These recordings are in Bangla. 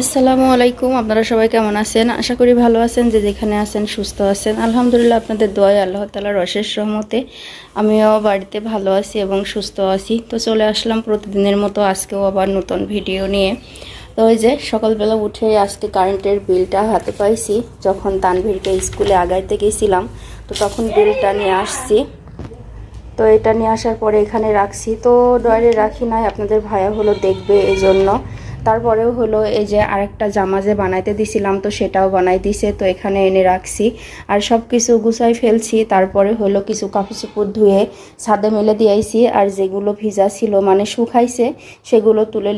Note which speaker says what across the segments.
Speaker 1: আসসালামু আলাইকুম, আপনারা সবাই কেমন আছেন? আশা করি ভালো আছেন, যে যেখানে আছেন সুস্থ আছেন। আলহামদুলিল্লাহ, আপনাদের দোয়ায় আল্লাহ তালার অশেষ রহমতে আমিও বাড়িতে ভালো আছি এবং সুস্থ আছি। তো চলে আসলাম প্রতিদিনের মতো আজকেও আবার নতুন ভিডিও নিয়ে। তো ওই যে সকালবেলা উঠে আজকে কারেন্টের বিলটা হাতে পাইছি, যখন তানভীরকে স্কুলে আগাইতে গেছিলাম, তো তখন বিলটা নিয়ে আসছি। তো এটা নিয়ে আসার পরে এখানে রাখছি। তো ডয়ারে রাখি নাই, আপনাদের ভাইয়া হলো দেখবে এই জন্য তারপরেও হলো এই যে আরেকটা জামা যে বানাইতে দিছিলাম, তো সেটাও বানাই দিছে, তো এখানে এনে রাখছি। আর সব কিছু গুছাই ফেলছি, তারপরে হলো কিছু কাপড় চোপড় ধুয়ে ছাদে মেলে দিয়েছি আর যেগুলো ভিজা ছিল মানে শুকাইছে, সেগুলো তুলে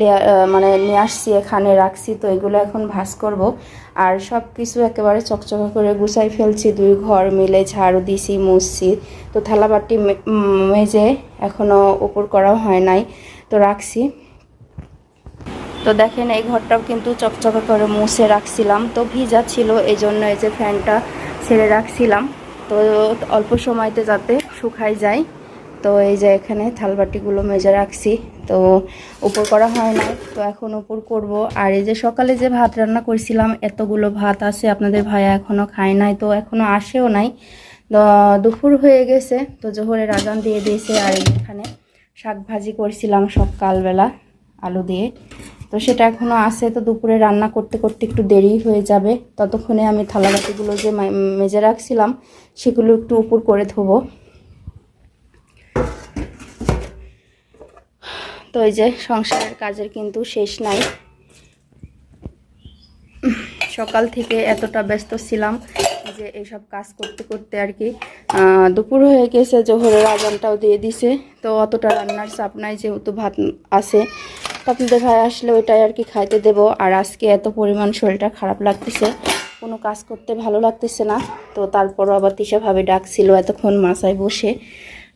Speaker 1: মানে নিয়ে আসছি, এখানে রাখছি, তো এগুলো এখন ভাস করব। আর সব কিছু একেবারে চকচকা করে গুছাই ফেলছি, দুই ঘর মিলে ঝাড়ু দিছি, মুছছি। তো থালাবাটি মেজে এখনও উপর করাও হয় নাই, তো রাখছি। তো দেখেন, এই ঘরটাও কিন্তু চকচকা করে মুছে রাখছিলাম। তো ভিজা ছিল, এই জন্য এই যে ফ্যানটা ছেড়ে রাখছিলাম। তো অল্প সময়তে যাতে শুকাই যায়। তো এই যে এখানে থালবাটিগুলো মেজে রাখছি। তো উপর করা হয় না তো এখন উপর করব। আর এই যে সকালে যে ভাত রান্না করছিলাম, এতগুলো ভাত আছে, আপনাদের ভাইয়া এখনও খায় নাই, তো এখনও আসেও নাই। দুপুর হয়ে গেছে, তো জোহরের আজান দিয়ে দিয়েছে। আর এখানে শাক ভাজি করছিলাম সকালবেলা, আলু দিয়ে। তো সেটা এখনও আছে, তো দুপুরে রান্না করতে করতে একটু দেরি হয়ে যাবে। ততক্ষণে আমি থালাবাটিগুলো যে মেজে রাখছিলাম, সেগুলো একটু উপর করে ধোবো। তো এই যে সংসারের কাজের কিন্তু শেষ নাই। সকাল থেকে এতটা ব্যস্ত ছিলাম যে এইসব কাজ করতে করতে আর কি দুপুর হয়ে গেছে, জোহরের আজানটাও দিয়ে দিছে। তো অতটা রান্নার চাপ নাই, যেহেতু ভাত আছে। আপনাদের ভাই আসলে ওইটাই আর কি খাইতে দেব। আর আজকে এত পরিমাণ শরীরটা খারাপ লাগতেছে, কোনো কাজ করতে ভালো লাগতেছে না। তো তারপরও আবার তিশাভাবে ডাকছিল এতক্ষণ মাসায় বসে।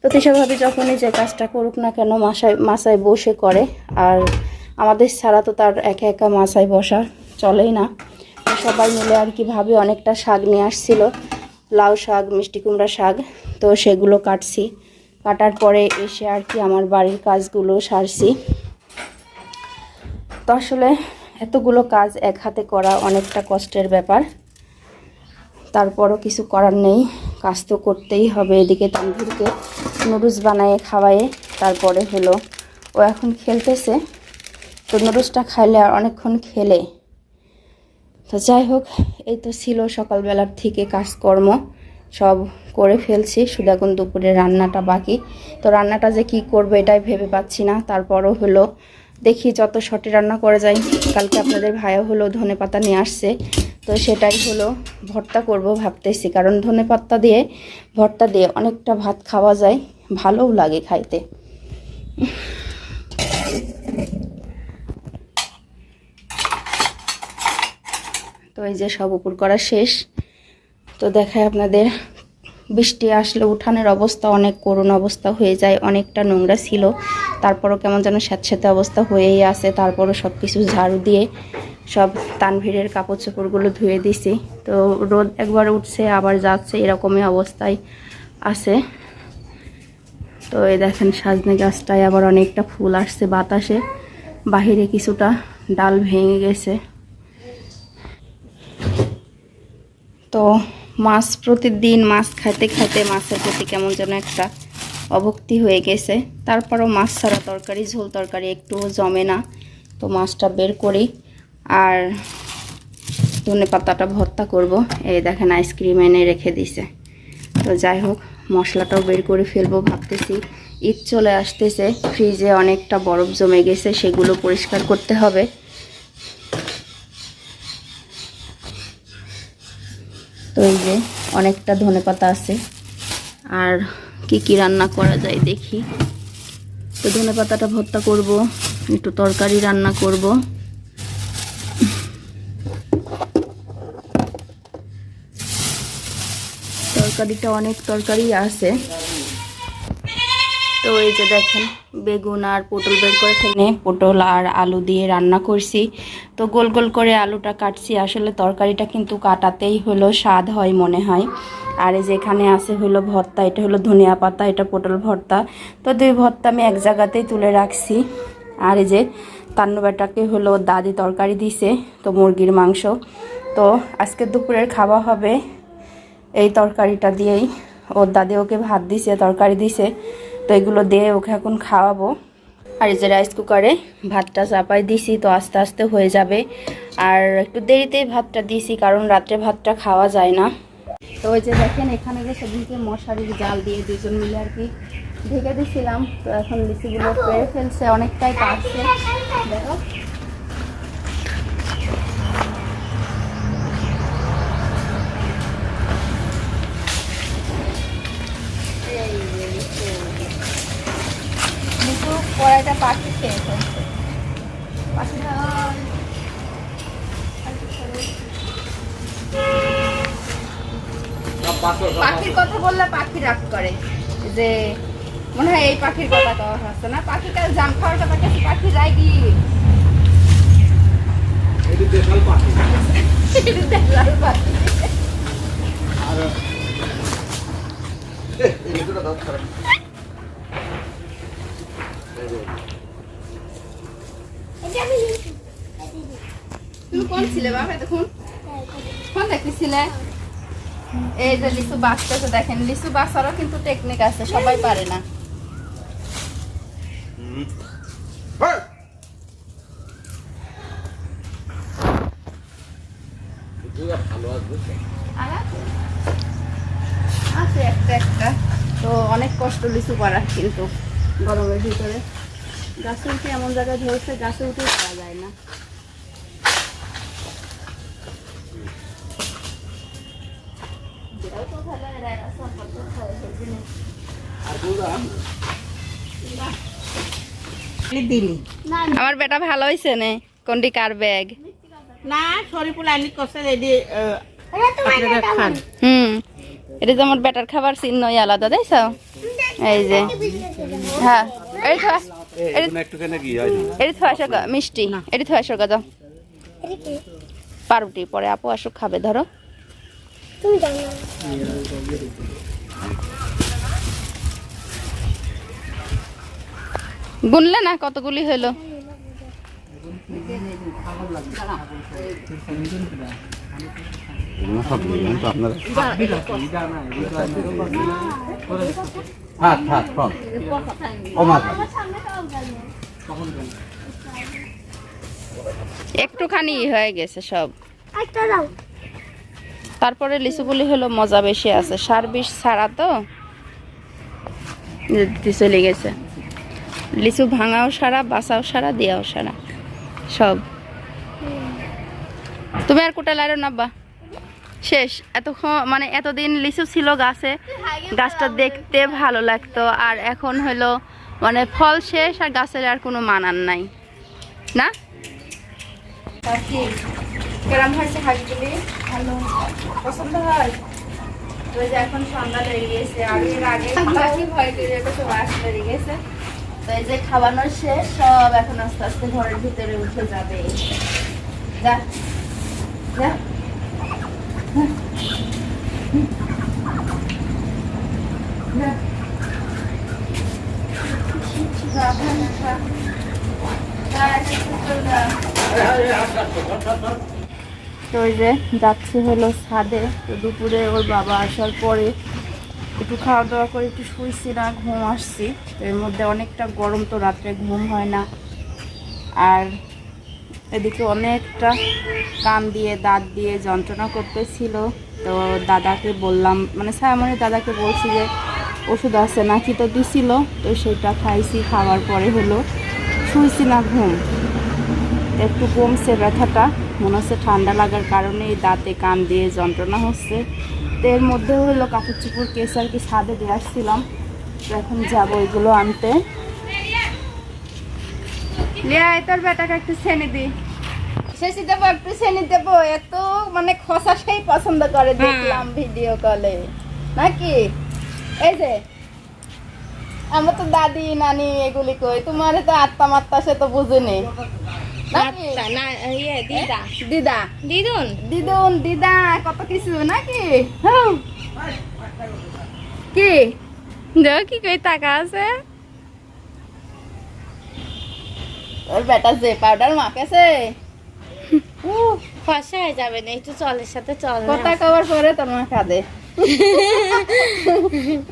Speaker 1: তো তিশাভাবে যখনই যে কাজটা করুক না কেন মাসায় মাসায় বসে করে। আর আমাদের ছাড়া তো তার একা একা মাসায় বসা চলেই না। সবাই মিলে আর কি ভাবে অনেকটা শাক নিয়ে আসছিল, লাউ শাক, মিষ্টি কুমড়া শাক। তো সেগুলো কাটছি। কাটার পরে এসে আর কি আমার বাড়ির কাজগুলো সারছি। তো আসলে এতগুলো কাজ এক হাতে করা অনেকটা কষ্টের ব্যাপার। তারপরও কিছু করার নেই, কাজ তো করতেই হবে এদিকে তানভীরকে। নুডলস বানায়ে খাওয়ায়ে তারপরে হলো। ও এখন খেলতেছে, তো নুডলসটা খাইলে আর অনেকক্ষণ খেলে। তো যাই হোক, এই তো ছিল সকালবেলার থেকে কাজকর্ম। সব করে ফেলছি, শুধু এখন দুপুরে রান্নাটা বাকি। তো রান্নাটা যে কি করব এটাই ভেবে পাচ্ছি না। তারপরও হলো দেখি যত শর্টে রান্না করা যায়। কালকে আপনাদের ভাইয়া হলো ধনে পাতা নিয়ে আসছে। তো সেটাই হলো ভর্তা করব ভাবতেছি। কারণ ধনে পাতা দিয়ে, ভর্তা দিয়ে অনেকটা ভাত খাওয়া যায়। ভালোও লাগে খাইতে। তো এই যে সব উপর করা শেষ। তো দেখায় আপনাদের, বৃষ্টি আসলে, উঠানের অবস্থা অনেক, করুণ অবস্থা হয়ে যায়, অনেকটা নোংরা ছিল। তারপরও কেমন যেন স্যাঁতস্যাঁতে অবস্থা হয়েই আছে। তারপরও সব কিছু ঝাড়ু দিয়ে সব তানভীরের কাপড় চোপড়গুলো ধুয়ে দিছি। তো রোদ একবার উঠছে, আবার যাচ্ছে, এরকমই অবস্থায় আছে। তো এই দেখেন সাজনে গাছটায় আবার অনেকটা ফুল আসছে বাতাসে। বাহিরে কিছুটা ডাল ভেঙে গেছে। তো মাছ প্রতিদিন মাছ খাইতে খাইতে মাছের প্রতি কেমন যেন একটা অভক্তি হয়ে গেছে। তারপরও মাছ ছাড়া তরকারি, ঝোল তরকারি একটুও জমে না। তো মাছটা বের করি আর ধনে পাতাটা ভর্তা করব। এই দেখেন আইসক্রিম এনে রেখে দিছে। তো যাই হোক, মশলাটাও বের করে ফেলব ভাবতেছি। ঈদ চলে আসতেছে, ফ্রিজে অনেকটা বরফ জমে গেছে, সেগুলো পরিষ্কার করতে হবে। তো এই যে অনেকটা ধনে পাতা আছে। আর কি কি রান্না করা যায় দেখি। তো ধনে পাতাটা ভর্তা করব, একটু তরকারি রান্না করব। তরকারিটা অনেক তরকারি আছে। তো এই যে দেখেন, বেগুন আর পটল বের করে ফেলে, পটল আর আলু দিয়ে রান্না করছি। তো গোল গোল করে আলুটা কাটছি, আসলে তরকারিটা কিন্তু কাটাতেই হলো, স্বাদ হয় মনে হয়। আর এই যে এখানে আছে হলো ভর্তা, এটা হলো ধনিয়া পাতা, এটা পটল ভর্তা। তো দুই ভর্তা আমি এক জায়গাতেই তুলে রাখছি। আর এই যে তান্নু বেটাকে হলো দাদি তরকারি দিছে, তো মুরগির মাংস। তো আজকে দুপুরের খাওয়া হবে এই তরকারিটা দিয়েই। ওর দাদি ওকে ভাত দিছে, তরকারি দিছে, তো এগুলো দিয়ে ওকে এখন খাওয়াবো। আর এই যে রাইস কুকারে ভাতটা চাপাই দিছি, তো আস্তে আস্তে হয়ে যাবে। আর একটু দেরিতেই ভাতটা দিছি, কারণ রাত্রে ভাতটা খাওয়া যায় না। তো ওই যে দেখেন, এখানে যে সেদিনকে মশারির জাল দিয়ে দুজন মিলে আর কি ঢেকে দিয়েছিলাম তো এখন লিচিগুলো পেয়ে ফেলছে, অনেকটাই পারছে। দেখো। পাখি রাগ করে যে মনে হয় এই পাখির কথা কওয়া হচ্ছে না। পাখিটা জাম খাওয়ার কথা কাছে পাখি রাগি তুমি কোন ছিলে বাবা দেখুন কোন দেখতেছিলে এই যে লিচু বাঁচতেছে দেখেন লিচু বাঁচারও কিন্তু টেকনিক আছে সবাই পারে না। আছে? একটা একটা। তো অনেক কষ্ট লিচু পাড়ার কিন্তু গরমের ভিতরে। গাছে উঠে এমন জায়গায় ধরছে গাছে উঠে পাওয়া যায় না।
Speaker 2: দিলি।
Speaker 1: আমার বেটা ভালো হয়েছে নে? কোনটি কার ব্যাগ
Speaker 2: না আনি কষে রেডি
Speaker 1: হুম। এটা যে আমার বেটার খাবার চিহ্নই আলাদা তাই এই যে। হ্যাঁ। এই থা এটি থা মিষ্টি। এটি থা আসো গা যাও। পাউরুটি পরে আপু আসুক খাবে ধরো। গুনলে না কতগুলি হলো? একটুখানি হয়ে গেছে সব। তারপরে লিচুগুলি হলো মজা বেশি আছে। সার বিষ ছাড়া তো চলে গেছে। লিচু ভাঙাও সারা বাসাও সারা দেওয়াও সারা, সব। তুমি আর কোটা লাইরো নাব্বা শেষ। এতক্ষণ মানে এতদিন লিচু ছিল গাছে। গাছটা দেখতে ভালো লাগতো। আর এখন হলো মানে ফল শেষ আর গাছের আর কোনো মানান নাই। না? কেরাম হয়েছে হাঁসগুলি ভালো পছন্দ হয়? ওই যে এখন সন্ধ্যা লেগে গেছে আর এর আগে বাকি ভয় করে এটা সব আসতে লেগে গেছে। তো এই যে খাওয়ানোর শেষ সব এখন আস্তে আস্তে ঘরের ভিতরে উঠে যাবে। যা। যা যা। তো ওই যে যাচ্ছি হলো ছাদে, তো দুপুরে ওর বাবা আসার পরে একটু খাওয়া দাওয়া করে একটু শুইছি না, ঘুম আসছি। তো এর মধ্যে অনেকটা গরম তো রাত্রে ঘুম হয় না। আর এদিকে অনেকটা কান দিয়ে, দাঁত দিয়ে যন্ত্রণা করতেছিল। তো দাদাকে বললাম মানে সায়ামনের দাদাকে বলছি যে ওষুধ আছে নাকি তো দিছিল। তো সেটা খাইছি, খাওয়ার পরে হলো শুইছি না, ঘুম। একটু কমছে ব্যথাটা। মনে হচ্ছে ঠান্ডা লাগার কারণে এই দাঁতে কান দিয়ে যন্ত্রণা হচ্ছে। তো এর মধ্যে হলো কাপড় চুপড় কেস আর কি ছাদে দিয়ে আসছিলাম। তো এখন যাব এগুলো আনতে। লিয়া তোর বেটাকে একটু ছেনে দি। শেষে দেবো একটু ছেনে দেবো। এত মানে খসা সেই পছন্দ করে দেখলাম ভিডিও কলে। নাকি? এই যে আমার তো দাদি নানি এগুলি কই? তোমার তো আত্মা মাত্তা সে তো বুঝেনি।
Speaker 3: দিদা
Speaker 1: দিদা
Speaker 3: দিদুন
Speaker 1: দিদুন দিদা কত কিছু নাকি। কি
Speaker 3: দেখ কি কই টাকা আছে
Speaker 1: তোর বেটা যে পাউডার মাখেছে
Speaker 2: ফসা হয়ে যাবে না একটু চলের সাথে চল
Speaker 1: কথা কবার পরে তোর মা কাঁদে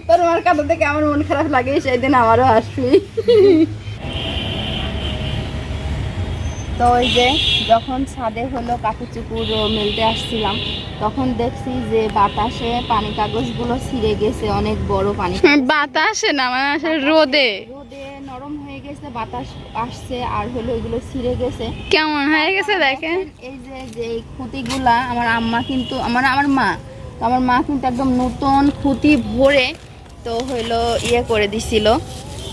Speaker 1: তোর মার কাঁদাতে কেমন মন খারাপ লাগে সেই দিন আমারও আসবি তো ওই যে যখন ছাদে হলো কাকু চুকুর মেলতে আসছিলাম তখন দেখছি যে বাতাসে পানি কাগজগুলো ছিঁড়ে গেছে অনেক বড় পানি।
Speaker 3: বাতাসে না মানে আসলে রোদে।
Speaker 1: রোদে নরম হয়ে গেছে বাতাস আসছে আর হলো ওইগুলো ছিঁড়ে গেছে।
Speaker 3: কেমন হয়ে গেছে দেখেন?
Speaker 1: এই যে যে খুঁতিগুলা আমার আম্মা কিন্তু আমার আমার মা তো আমার মা কিন্তু একদম নতুন খুঁতি ভরে তো হইল ইয়ে করে দিছিল।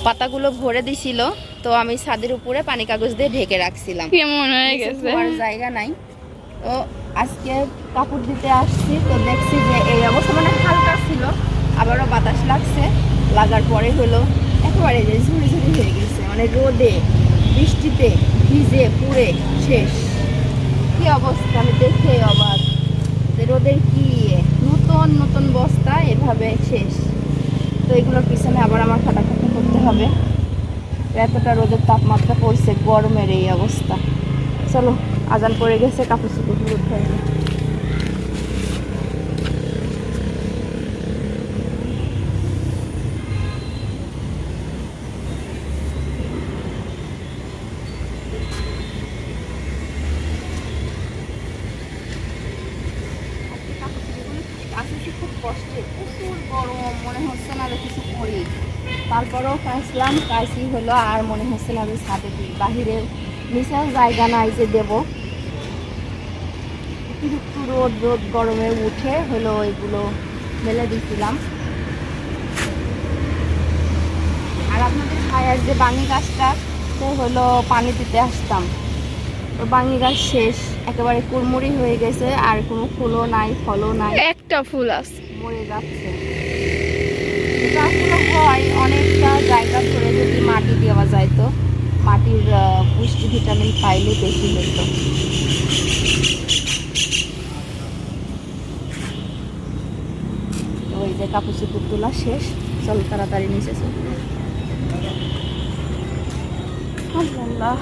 Speaker 1: পাতাগুলো ভরে দিছিল তো আমি ছাদের উপরে পানি কাগজ দিয়ে ঢেকে রাখছিলাম।
Speaker 3: কেমন হয়ে গেছে?
Speaker 1: জায়গা নাই। তো আজকে কাপড় দিতে আসছি তো দেখছি যে এই অবস্থা মানে হালকা ছিল আবারও বাতাস লাগছে। লাগার পরে হলো একেবারে যে ঝুড়ি ঝুড়ি হয়ে গেছে মানে রোদে বৃষ্টিতে ভিজে পুড়ে শেষ। কি অবস্থা? আমি দেখে অবাক। যে রোদের কি ইয়ে। নতুন নতুন বস্তা এভাবে শেষ। তো এগুলোর পিছনে আবার আমার খাটাখাটি করতে হবে। এতটা রোদের তাপমাত্রা পড়ছে, গরমের এই অবস্থা। চলো, আজান পড়ে গেছে, কাপড় চুপড় উঠে নিই। আজকে কাপড় চোপড়গুলো আসলে খুব কষ্টে প্রচুর গরম মনে হচ্ছে না যে কিছু করি কাঁচলাম কাঁচি হলো আর মনে হচ্ছে না যে ছাদে দিই বাহিরে নিচেও জায়গা নাই যে দেবো। অতিরিক্ত রোদ রোদ গরমে উঠে হলো এগুলো মেলে দিয়েছিলাম আর আপনাদের ছায়ার যে বাঙি গাছটা সে হলো পানি দিতে আসতাম। তো বাঙি গাছ শেষ একেবারে কুড়মুড়ি হয়ে গেছে আর কোনো ফুলও নাই ফলও নাই।
Speaker 3: একটা ফুল আছে।
Speaker 1: মরে যাচ্ছে এটা আসলে হয় অনেকটা করে যদি মাটি দেওয়া যায় তো? মাটির পুষ্টি ভিটামিন পাইলে বেশি হতো ওই যে কাপড় চুপুর তোলা শেষ। চল তাড়াতাড়ি নিচে চল। আল্লাহ।